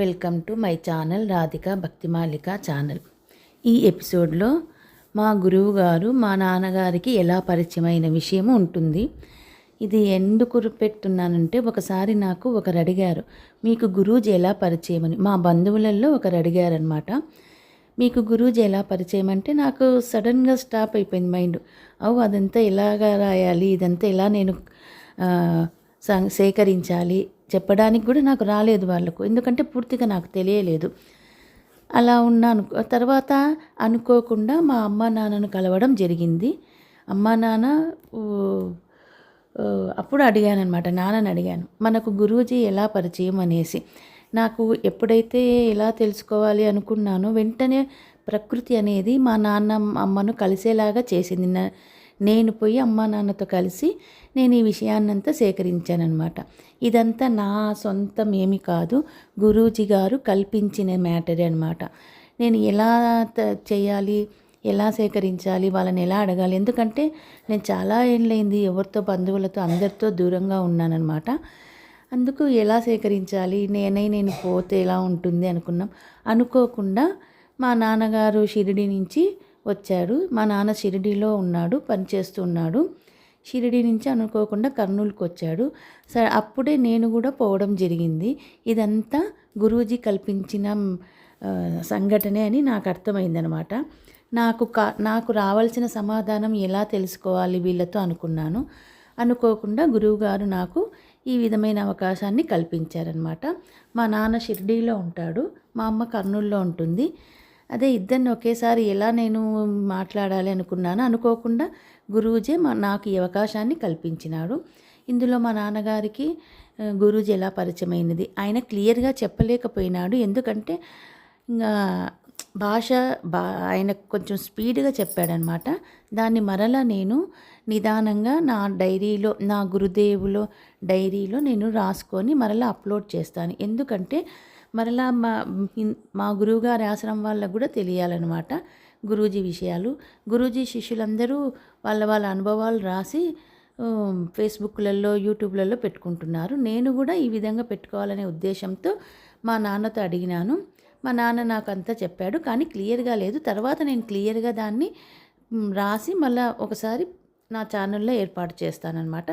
Welcome to my channel Radhika Bhaktimalika channel. ఈ ఎపిసోడ్లో మా గురువు గారు మా నాన్నగారికి ఎలా పరిచయమైన విషయం ఉంటుంది. ఇది ఎందుకు పెట్టున్నానంటే ఒకసారి నాకు ఒకరు అడిగారు మీకు గురూజీ ఎలా పరిచయం అని మా బంధువులలో ఒకరు అడిగారనమాట మీకు గురూజీ ఎలా పరిచయం అంటే నాకు సడన్గా స్టాప్ అయిపోయింది మైండ్. అవు అదంతా ఎలాగా రాయాలి? ఇదంతా ఎలా నేను సేకరించాలి? చెప్పడానికి కూడా నాకు రాలేదు వాళ్ళకు. ఎందుకంటే పూర్తిగా నాకు తెలియలేదు. అలా ఉన్నాను తర్వాత అనుకోకుండా మా అమ్మ నాన్నను కలవడం జరిగింది. అమ్మ నాన్న అప్పుడు అడిగాను అనమాట నాన్నని అడిగాను మనకు గురూజీ ఎలా పరిచయం అనేసి. నాకు ఎప్పుడైతే ఎలా తెలుసుకోవాలి అనుకున్నానో వెంటనే ప్రకృతి అనేది మా నాన్న అమ్మను కలిసేలాగా చేసింది. నా- నేను పోయి అమ్మా నాన్నతో కలిసి నేను ఈ విషయాన్నంతా సేకరించానమాట ఇదంతా నా సొంతం ఏమి కాదు. గురూజీ గారు కల్పించిన మ్యాటరే అనమాట నేను ఎలా త- చేయాలి? ఎలా సేకరించాలి? వాళ్ళని ఎలా అడగాలి? ఎందుకంటే నేను చాలా ఏళ్ళైంది ఎవరితో బంధువులతో అందరితో దూరంగా ఉన్నానన్నమాట. అందుకు ఎలా సేకరించాలి? నేనై నేను పోతే ఎలా ఉంటుంది అనుకున్నాం. అనుకోకుండా మా నాన్నగారు షిరిడి నుంచి వచ్చాడు. మా నాన్న షిరిడీలో ఉన్నాడు పనిచేస్తున్నాడు షిరిడి నుంచి అనుకోకుండా కర్నూలుకి వచ్చాడు. సరే అప్పుడే నేను కూడా పోవడం జరిగింది. ఇదంతా గురూజీ కల్పించిన సంఘటనే అని నాకు అర్థమైందనమాట. నాకు కా నాకు రావాల్సిన సమాధానం ఎలా తెలుసుకోవాలి వీళ్ళతో అనుకున్నాను. అనుకోకుండా గురువుగారు నాకు ఈ విధమైన అవకాశాన్ని కల్పించారనమాట. మా నాన్న షిరిడీలో ఉంటాడు మా అమ్మ కర్నూలులో ఉంటుంది. అదే ఇద్దరిని ఒకేసారి ఎలా నేను మాట్లాడాలి అనుకున్నాను అనుకోకుండా గురూజే మా నాకు ఈ అవకాశాన్ని కల్పించినాడు. ఇందులో మా నాన్నగారికి గురూజీ ఎలా పరిచయమైనది ఆయన క్లియర్గా చెప్పలేకపోయినాడు. ఎందుకంటే ఇంకా భాష బా ఆయన కొంచెం స్పీడ్గా చెప్పాడనమాట. దాన్ని మరలా నేను నిదానంగా నా డైరీలో నా గురుదేవులో డైరీలో నేను రాసుకొని మరలా అప్లోడ్ చేస్తాను. ఎందుకంటే మరలా మా మా గురువుగారి ఆశ్రమం వాళ్ళకు కూడా తెలియాలన్నమాట గురూజీ విషయాలు. గురూజీ శిష్యులందరూ వాళ్ళ వాళ్ళ అనుభవాలు రాసి ఫేస్బుక్లలో యూట్యూబ్లలో పెట్టుకుంటున్నారు. నేను కూడా ఈ విధంగా పెట్టుకోవాలనే ఉద్దేశంతో మా నాన్నతో అడిగినాను. మా నాన్న నాకు అంతా చెప్పాడు కానీ క్లియర్గా లేదు. తర్వాత నేను క్లియర్గా దాన్ని రాసి మళ్ళీ ఒకసారి నా ఛానల్లో ఏర్పాటు చేస్తానన్నమాట.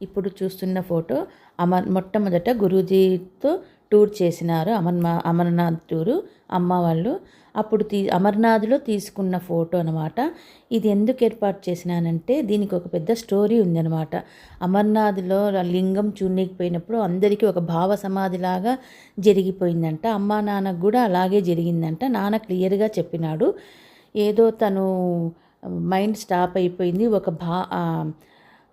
ఇప్పుడు చూస్తున్న ఫోటో అమర్ మొట్టమొదట గురూజీతో టూర్ చేసినారు అమర్నా అమర్నాథ్ టూరు అమ్మ వాళ్ళు. అప్పుడు తీ అమర్నాథ్లో తీసుకున్న ఫోటో అనమాట ఇది ఎందుకు ఏర్పాటు చేసినానంటే దీనికి ఒక పెద్ద స్టోరీ ఉందనమాట అమర్నాథ్లో లింగం చూడలేకపోయినప్పుడు అందరికీ ఒక భావ సమాధిలాగా జరిగిపోయిందంట. అమ్మ నాన్నకు కూడా అలాగే జరిగిందంట. నాన్న క్లియర్గా చెప్పినాడు. ఏదో తను మైండ్ స్టాప్ అయిపోయింది. ఒక భా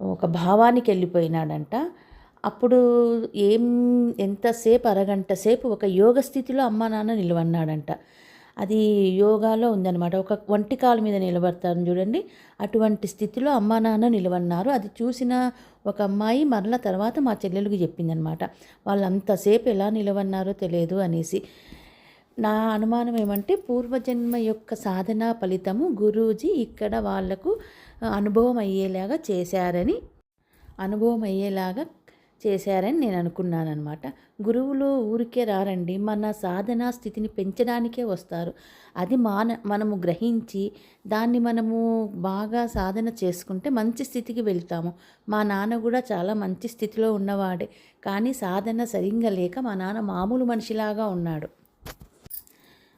ఒక భావానికి వెళ్ళిపోయినాడంట. అప్పుడు ఏం ఎంతసేపు అరగంట సేపు ఒక యోగ స్థితిలో అమ్మా నాన్న నిలవన్నాడంట అది యోగాలో ఉందన్నమాట. ఒక వంటి కాలు మీద నిలబడతాను చూడండి. అటువంటి స్థితిలో అమ్మా నాన్న నిలవన్నారు అది చూసిన ఒక అమ్మాయి మరల తర్వాత మా చెల్లెలకు చెప్పిందనమాట వాళ్ళు అంతసేపు ఎలా నిలవన్నారో తెలియదు అనేసి. నా అనుమానం ఏమంటే పూర్వజన్మ యొక్క సాధన ఫలితము గురూజీ ఇక్కడ వాళ్ళకు అనుభవం అయ్యేలాగా చేశారని అనుభవం అయ్యేలాగా చేశారని నేను అనుకున్నానమాట గురువులు ఊరికే రారండి మన సాధనా స్థితిని పెంచడానికే వస్తారు. అది మాన మనము గ్రహించి దాన్ని మనము బాగా సాధన చేసుకుంటే మంచి స్థితికి వెళ్తాము. మా నాన్న కూడా చాలా మంచి స్థితిలో ఉన్నవాడే కానీ సాధన సరిగ్గా లేక మా నాన్న మామూలు మనిషిలాగా ఉన్నాడు.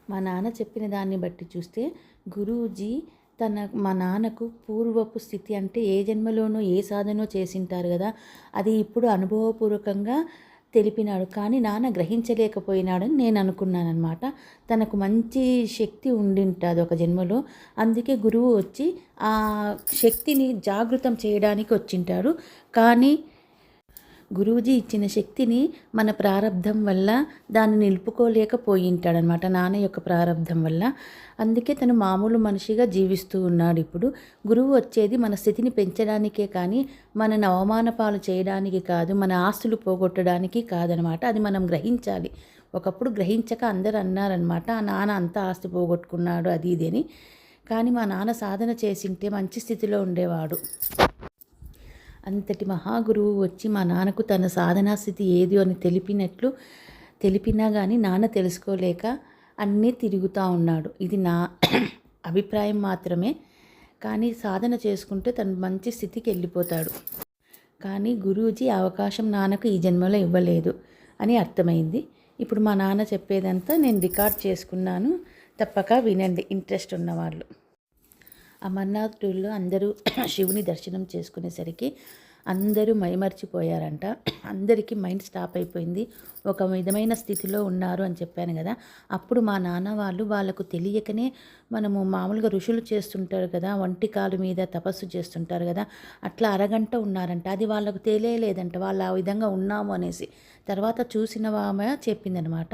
మా నాన్న చెప్పిన దాన్ని బట్టి చూస్తే గురూజీ తన మా నాన్నకు పూర్వపు స్థితి అంటే ఏ జన్మలోనో ఏ సాధనో చేసింటారు కదా అది ఇప్పుడు అనుభవపూర్వకంగా తెలిపినాడు. కానీ నాన్న గ్రహించలేకపోయినాడని నేను అనుకున్నానమాట తనకు మంచి శక్తి ఉండింటుంది ఒక జన్మలో. అందుకే గురువు వచ్చి ఆ శక్తిని జాగృతం చేయడానికి వచ్చింటాడు. కానీ గురూజీ ఇచ్చిన శక్తిని మన ప్రారంధం వల్ల దాన్ని నిలుపుకోలేకపోయింటాడనమాట నాన్న యొక్క ప్రారంధం వల్ల. అందుకే తను మామూలు మనిషిగా జీవిస్తూ ఉన్నాడు ఇప్పుడు. గురువు వచ్చేది మన స్థితిని పెంచడానికే కానీ మనని అవమానపాలు చేయడానికి కాదు మన ఆస్తులు పోగొట్టడానికి కాదనమాట. అది మనం గ్రహించాలి. ఒకప్పుడు గ్రహించక అందరు అన్నారనమాట ఆ నాన్న అంత ఆస్తి పోగొట్టుకున్నాడు అది ఇది అని. కానీ మా నాన్న సాధన చేసింటే మంచి స్థితిలో ఉండేవాడు. అంతటి మహాగురువు వచ్చి మా నాన్నకు తన సాధనా స్థితి ఏది అని తెలిపినట్లు తెలిపినా కానీ నాన్న తెలుసుకోలేక అన్నీ తిరుగుతూ ఉన్నాడు. ఇది నా అభిప్రాయం మాత్రమే. కానీ సాధన చేసుకుంటే తను మంచి స్థితికి వెళ్ళిపోతాడు. కానీ గురూజీ అవకాశం నాన్నకు ఈ జన్మలో ఇవ్వలేదు అని అర్థమైంది. ఇప్పుడు మా నాన్న చెప్పేదంతా నేను రికార్డ్ చేసుకున్నాను. తప్పక వినండి ఇంట్రెస్ట్ ఉన్నవాళ్ళు. అమర్నాథ్ టూర్లో అందరూ శివుని దర్శనం చేసుకునేసరికి అందరూ మైమర్చిపోయారంట. అందరికీ మైండ్ స్టాప్ అయిపోయింది. ఒక విధమైన స్థితిలో ఉన్నారు అని చెప్పాను కదా. అప్పుడు మా నాన్న వాళ్ళు వాళ్ళకు తెలియకనే మనము మామూలుగా ఋషులు చేస్తుంటారు కదా వంటి కాలు మీద తపస్సు చేస్తుంటారు కదా అట్లా అరగంట ఉన్నారంట. అది వాళ్ళకు తెలియలేదంట. వాళ్ళు ఆ విధంగా ఉన్నాము అనేసి. తర్వాత చూసిన ఆమె చెప్పిందనమాట.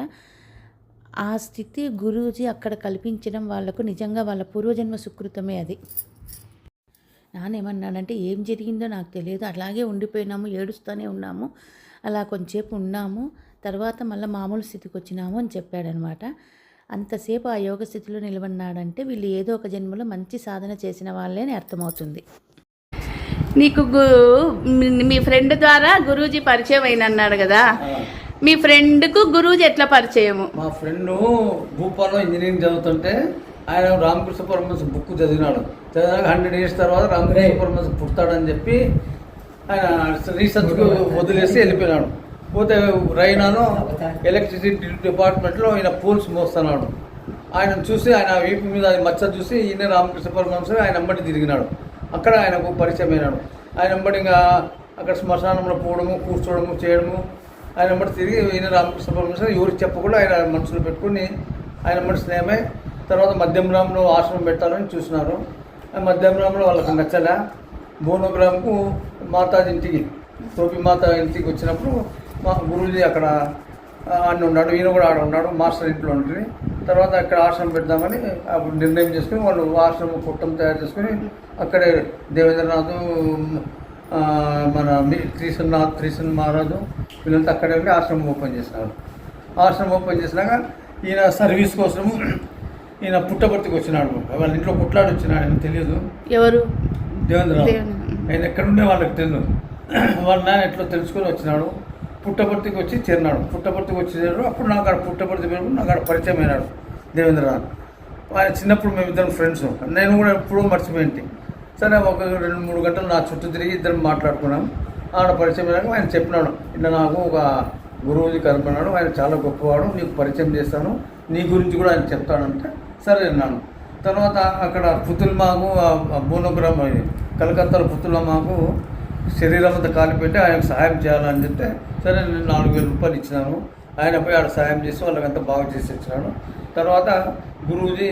ఆ స్థితి గురూజీ అక్కడ కల్పించడం వాళ్ళకు నిజంగా వాళ్ళ పూర్వజన్మ సుకృతమే అది. నాన్న ఏమన్నాడంటే ఏం జరిగిందో నాకు తెలియదు. అలాగే ఉండిపోయినాము ఏడుస్తూనే ఉన్నాము. అలా కొంచెంసేపు ఉన్నాము. తర్వాత మళ్ళీ మామూలు స్థితికి వచ్చినాము అని చెప్పాడనమాట. అంతసేపు ఆ యోగ స్థితిలో నిలబడినాడంటే వీళ్ళు ఏదో ఒక జన్మలో మంచి సాధన చేసిన వాళ్ళే అని అర్థమవుతుంది. నీకు గు- మీ- మీ ఫ్రెండ్ ద్వారా గురూజీ పరిచయం అయిన అన్నాడు కదా మీ ఫ్రెండ్కు గురూజీ ఎట్లా పరిచయము? మా ఫ్రెండ్ భూపాల్లో ఇంజనీరింగ్ చదువుతుంటే ఆయన రామకృష్ణ పరమహంస బుక్ చదివినాడు. చదివాక హండ్రెడ్ ఇయర్స్ తర్వాత రామకృష్ణ పరమహంస పుడతాడని చెప్పి ఆయన రీసెర్చ్కు వదిలేసి వెళ్ళిపోయినాడు. పోతే రైనాను ఎలక్ట్రిసిటీ డిపార్ట్మెంట్లో ఈయన పోల్స్ మోస్తున్నాడు. ఆయన చూసి ఆయన వీపు మీద అది మచ్చ చూసి ఈయన రామకృష్ణ పరమహంస ఆయన అమ్మటి తిరిగినాడు. అక్కడ ఆయనకు పరిచయం అయినాడు ఆయన అమ్మటి ఇంకా అక్కడ శ్మశానంలో పోవడము కూర్చోవడము చేయడము ఆయన వెంబడి తిరిగి ఈయన రామకృష్ణ పరమేశ్వర ఎవరికి చెప్పకుండా ఆయన మనసులో పెట్టుకుని ఆయన వెంబడి స్నేహమే. తర్వాత మధ్యమరాంలో ఆశ్రమం పెట్టాలని చూసినారు. ఆ వాళ్ళకి నచ్చలే. భువనగ్రామ్కు మాతాజీ ఇంటికి టోపి మాత ఇంటికి వచ్చినప్పుడు మా గురువుజీ అక్కడ ఆడ ఉన్నాడు. ఈయన కూడా ఆడ ఉన్నాడు మాస్టర్ ఇంట్లో ఉంటుంది తర్వాత అక్కడ ఆశ్రమం పెడదామని అప్పుడు నిర్ణయం చేసుకుని వాళ్ళు ఆశ్రమం కుట్టం తయారు చేసుకుని అక్కడే దేవేంద్రనాథ్ మన మీ- త్రిశనాథ్ త్రిశన్ మహారాజు వీళ్ళంతా అక్కడే ఉండి ఆశ్రమం ఓపెన్ చేసినారు ఆశ్రమం ఓపెన్ చేసినాక ఈయన సర్వీస్ కోసము ఈయన పుట్టపర్తికి వచ్చినాడు. వాళ్ళ ఇంట్లో పుట్లాడు వచ్చినాడు ఆయన తెలియదు ఎవరు? దేవేంద్రనాథ్. ఆయన ఎక్కడుండే వాళ్ళకి తెలియదు వాళ్ళ నాయన ఎట్లా తెలుసుకొని వచ్చినాడు. పుట్టపర్తికి వచ్చి చేరినాడు. పుట్టపర్తికి వచ్చి చేరాడు అప్పుడు నాకు అక్కడ పుట్టపర్తి పేరు నాకు అక్కడ పరిచయం అయినాడు దేవేంద్రనాథ్ ఆయన చిన్నప్పుడు మేము ఇద్దరం ఫ్రెండ్స్ నేను కూడా ఎప్పుడూ మర్చిపోయింటి. సరే ఒక రెండు మూడు గంటలు నా చుట్టూ తిరిగి ఇద్దరం మాట్లాడుకున్నాం. ఆడ పరిచయం అయినాక ఆయన చెప్పినాడు. ఇట్లా నాకు ఒక గురువుజీ కనపడినాడు ఆయన చాలా గొప్పవాడు. నీకు పరిచయం చేస్తాను. నీ గురించి కూడా ఆయన చెప్తాడంటే. సరే అన్నాను. తర్వాత అక్కడ పుతుల్మాకు భూనగ్రహం కలకత్తాలో పుతులమాకు శరీరం అంతా కాలిపెట్టి ఆయనకు సహాయం చేయాలని చెప్తే సరే నేను నాలుగు వేల రూపాయలు ఇచ్చినాను. ఆయన పోయి ఆడ సహాయం చేసి వాళ్ళకంతా బాగా చేసి ఇచ్చినాడు. తర్వాత గురూజీ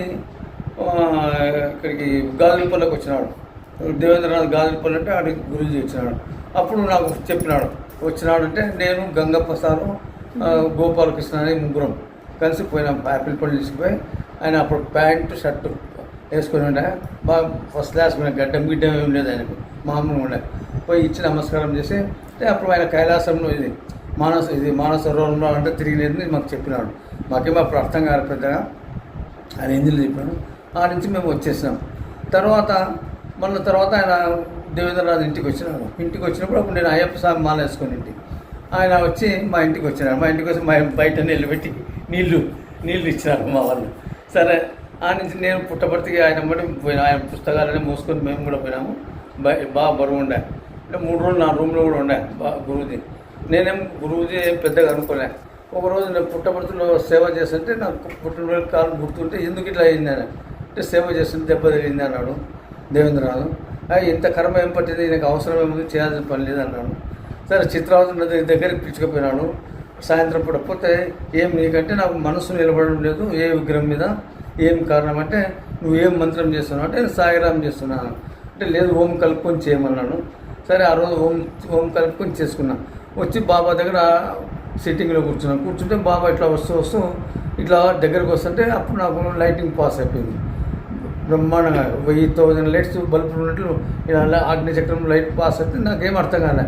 ఇక్కడికి గాజులపల్లికి వచ్చినాడు. దేవేంద్రనాథ్ గాజులపల్లి అంటే ఆడికి గురూజీ వచ్చినాడు. అప్పుడు నాకు చెప్పినాడు. వచ్చినాడు అంటే నేను గంగప్ప సారు గోపాలకృష్ణ అని ముగ్గురం కలిసి పోయినాం. యాపిల్ పళ్ళు తీసుకుపోయి ఆయన అప్పుడు ప్యాంటు షర్టు వేసుకొని ఉండే. బాగా ఫస్ట్ క్లాస్ మీద గడ్డం గిడ్డం ఏం లేదు ఆయనకు. మామూలుగా ఉండే. పోయి ఇచ్చి నమస్కారం చేసి అప్పుడు ఆయన కైలాసంలో ఇది మానస ఇది మానసరోవరంలో అంటే తిరిగినది మాకు చెప్పినాడు. మాకేమో అప్పుడు అర్థం కాదు పెద్దగా. ఆయన ఎందులో చెప్పాడు? ఆ నుంచి మేము వచ్చేసినాం. తర్వాత మళ్ళీ తర్వాత ఆయన దేవేంద్రనాథ్ ఇంటికి వచ్చినాడు ఇంటికి వచ్చినప్పుడు అప్పుడు నేను అయ్యప్ప స్వామి మాల ఇంటికి ఆయన వచ్చి మా ఇంటికి వచ్చినాడు మా ఇంటికి వచ్చి మా బయట నీళ్ళు పెట్టి నీళ్ళు నీళ్ళు ఇచ్చినారు మా వాళ్ళు. సరే ఆ నుంచి నేను పుట్టపర్తికి ఆయన బట్టి పోయినా. ఆయన పుస్తకాలన్నీ మూసుకొని మేము కూడా పోయినాము. బై- బాగా బరువు ఉండే. అంటే మూడు రోజులు నా రూమ్లో కూడా ఉండే బా గురువుజీ నేనేం గురువుజీ ఏం పెద్దగా అనుకోలే. ఒకరోజు నేను పుట్టపర్తిలో సేవ చేస్తుంటే నాకు పుట్టినరోజు కాలు గుర్తుంటే ఎందుకు ఇట్లా అయింది అని అంటే సేవ చేస్తుంటే దెబ్బ తగిలింది అన్నాడు. దేవేంద్రనాథ్. ఇంత కర్మ ఏం పట్టింది? నీకు అవసరం ఏముంది? చేయాల్సిన పని లేదు అన్నాను సరే చిత్రావతి నది దగ్గరికి పిలుచుకుపోయినాను సాయంత్రం పూట పోతే ఏం నీకంటే నాకు మనసు నిలబడడం లేదు ఏ విగ్రహం మీద ఏం కారణం అంటే నువ్వు ఏం మంత్రం చేస్తున్నావు అంటే నేను సాయిరాం చేస్తున్నాను అంటే లేదు ఓం కలుపుకొని చేయమన్నాను సరే ఆ రోజు ఓం ఓం కలుపుకొని చేసుకున్నా. వచ్చి బాబా దగ్గర సిట్టింగ్లో కూర్చున్నాను కూర్చుంటే బాబా ఇట్లా వస్తూ వస్తూ ఇట్లా దగ్గరకు వస్తుంటే అప్పుడు నాకు లైటింగ్ పాస్ అయిపోయింది. బ్రహ్మాండంగా. వెయ్యి థౌజండ్ లైట్స్ బల్బులు ఉన్నట్లు ఇలా అగ్నిచక్రం లైట్ పాస్ అయితే నాకేం అర్థం కాలే.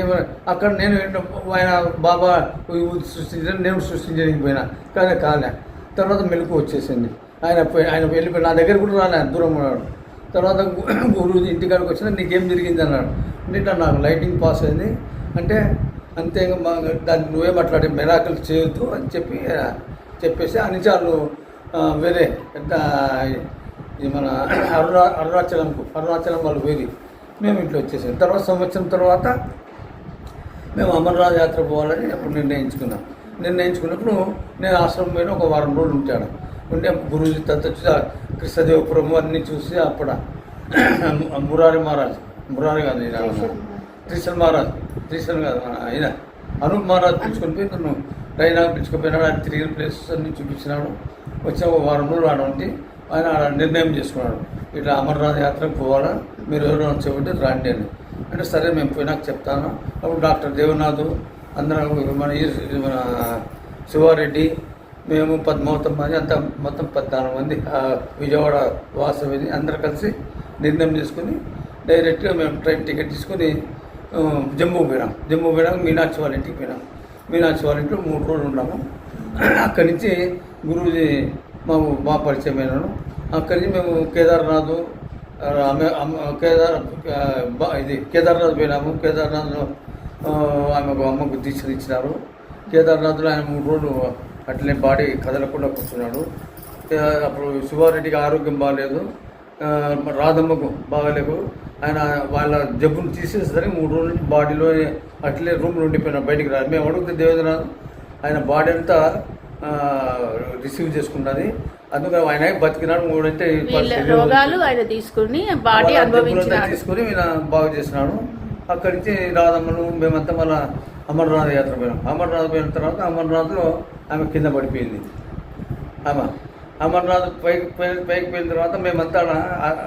ఏమ అక్కడ నేను ఆయన బాబా సృష్టించడం నేను సృష్టించడానికి పోయినా. కానీ కాలే. తర్వాత మెలకు వచ్చేసింది. ఆయన పోయి ఆయన వెళ్ళిపోయి నా దగ్గర కూడా రాలే దూరం ఉన్నాడు. తర్వాత గురువు ఇంటికాడికి వచ్చినా నీకేం జరిగింది అన్నాడు. అంటే నాకు లైటింగ్ పాస్ అయింది. అంటే అంతే ఇంకా మా దాన్ని నువ్వే మాట్లాడే మెరాకలు చేయొద్దు అని చెప్పి చెప్పేసి ఆ నుంచి వేరే ఇది మన అరుణా అరుణాచలం అరుణాచలం వాళ్ళు వేరి మేము ఇంట్లో వచ్చేసాం. తర్వాత సంవత్సరం తర్వాత మేము అమర్నాథ్ యాత్ర పోవాలని అప్పుడు నిర్ణయించుకున్నాం. నిర్ణయించుకున్నప్పుడు నేను ఆశ్రమం పోయిన ఒక వారం రోజులు ఉంటాను. ఉంటే గురుజీ తత్వ కృష్ణదేవపురం అన్నీ చూసి అప్పుడు మురారి మహారాజ్ మురారి కాదు ఈయన. త్రిశల్ మహారాజ్ త్రిశల్ కాదు ఆయన. అనూప్ మహారాజ్ పిలుచుకొని పోయి నన్ను రైనా పిలుచుకుపోయినాడు ఆయన తిరిగిన ప్లేసెస్ అన్నీ చూపించినాడు. వచ్చి ఒక వారం రోజులు ఆడ ఉంటే ఆయన నిర్ణయం చేసుకున్నాడు. ఇట్లా అమర్నాథ్ యాత్రకు పోవాలా? మీరు ఎవరైనా చెబితే రాండి అని. అంటే సరే మేము పోయినాక చెప్తాను. అప్పుడు డాక్టర్ దేవనాథ్ అందరం మన మన శివారెడ్డి మేము పద్మావతం మంది అంతా మొత్తం పద్నాలుగు మంది విజయవాడ వాసవిని అందరు కలిసి నిర్ణయం చేసుకుని డైరెక్ట్గా మేము ట్రైన్ టికెట్ తీసుకొని జమ్మూ పోయినాం. జమ్మూ పోయినాక మీనాక్షి వాళ్ళ ఇంటికి పోయినాం. మీనాక్షి వాళ్ళ ఇంట్లో మూడు రోజులు ఉన్నాము. అక్కడి నుంచి గురూజీ మా మా పరిచయమైనను. అక్కడి నుంచి మేము కేదార్నాథ్ అమ్మ- కేదార్ ఇది కేదార్నాథ్ పోయినాము. కేదార్నాథ్లో ఆమె ఆమెకు అమ్మకు దీక్షలు ఇచ్చినారు కేదార్నాథ్లో ఆయన మూడు రోజులు అట్లనే బాడీ కదలకుండా కూర్చున్నాడు. అప్పుడు శివారెడ్డికి ఆరోగ్యం బాగాలేదు రాధమ్మకు బాగాలేదు. ఆయన వాళ్ళ జబ్బును తీసేసరికి మూడు రోజుల నుంచి బాడీలో అట్లే రూమ్లో ఉండిపోయినా బయటికి రాదు మేము అడుగుతే దేవేంద్రనాథ్ ఆయన బాడీ అంతా రిసీవ్ చేసుకున్నది అందుకని ఆయన బతికినాడు మూడంటే రోగాలు ఆయన తీసుకుని బాడీ అనుభవించినాడు. తీసుకొని ఈయన బాగు చేసినాడు. అక్కడి నుంచి రాధమ్మను మేమంతా మళ్ళా అమర్నాథ్ యాత్ర పోయినాం. అమర్నాథ్ పోయిన తర్వాత అమర్నాథ్లో ఆమె కింద పడిపోయింది. ఆమె అమర్నాథ్ పైకి పైకి పోయిన తర్వాత మేమంతా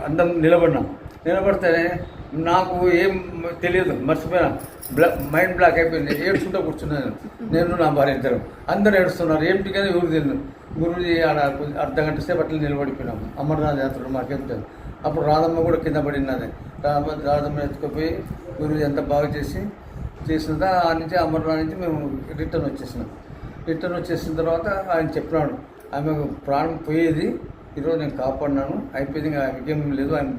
అందరం నిలబడినాం. నిలబడితే నాకు ఏం తెలియదు మర్చిపోయినా. బ్లా మైండ్ బ్లాక్ అయిపోయింది. ఏడ్చుకుంటూ కూర్చున్నాను నేను. నా భార్య ఇద్దరు. అందరూ ఏడుస్తున్నారు. ఏంటి కానీ ఎవరు తెలియదు. గురుజీ ఆడ అర్ధ గంట సేపు అట్లా నిలబడిపోయినాం అమర్నాథ్ యాత్రలో మాకేం తెలియదు. అప్పుడు రాధమ్మ కూడా కింద పడినది రాధమ్మ రాధమ్మ ఎత్తుకుపోయి గురుజీ ఎంత బాగా చేసి చేసిన ఆ నుంచి అమర్నాథ్ నుంచి మేము రిటర్న్ వచ్చేసినాం. రిటర్న్ వచ్చేసిన తర్వాత ఆయన చెప్పినాడు ఆమె ప్రాణం పోయేది. ఈరోజు నేను కాపాడినాను. అయిపోయింది. ఇంకా ఆమెకేం లేదు. ఆయన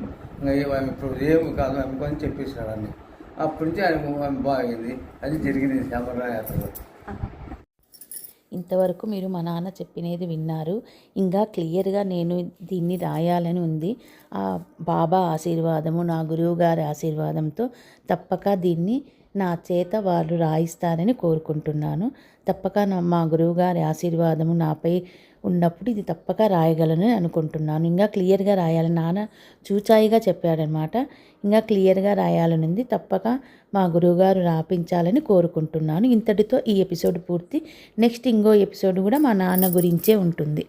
ఆమె ఇప్పుడు ఏం కాదు ఆమెకు చెప్పేసినాడు అన్ని. అప్పటి నుంచి ఆయన ఆమె బాగింది. అది జరిగింది శ్యామరాయ యాత్రలో ఇంతవరకు మీరు మా నాన్న చెప్పినది విన్నారు. ఇంకా క్లియర్గా నేను దీన్ని రాయాలని ఉంది. ఆ బాబా ఆశీర్వాదము నా గురువు గారి ఆశీర్వాదంతో తప్పక దీన్ని నా చేత వాళ్ళు రాయిస్తారని కోరుకుంటున్నాను. తప్పక నా మా గురువుగారి ఆశీర్వాదము నాపై ఉన్నప్పుడు ఇది తప్పక రాయగలను అనుకుంటున్నాను. ఇంకా క్లియర్గా రాయాలని నాన్న చూచాయిగా చెప్పాడనమాట. ఇంకా క్లియర్గా రాయాలనుంది. తప్పక మా గురువుగారు రాపించాలని కోరుకుంటున్నాను. ఇంతటితో ఈ ఎపిసోడ్ పూర్తి. నెక్స్ట్ ఇంకో ఎపిసోడ్ కూడా మా నాన్న గురించే ఉంటుంది.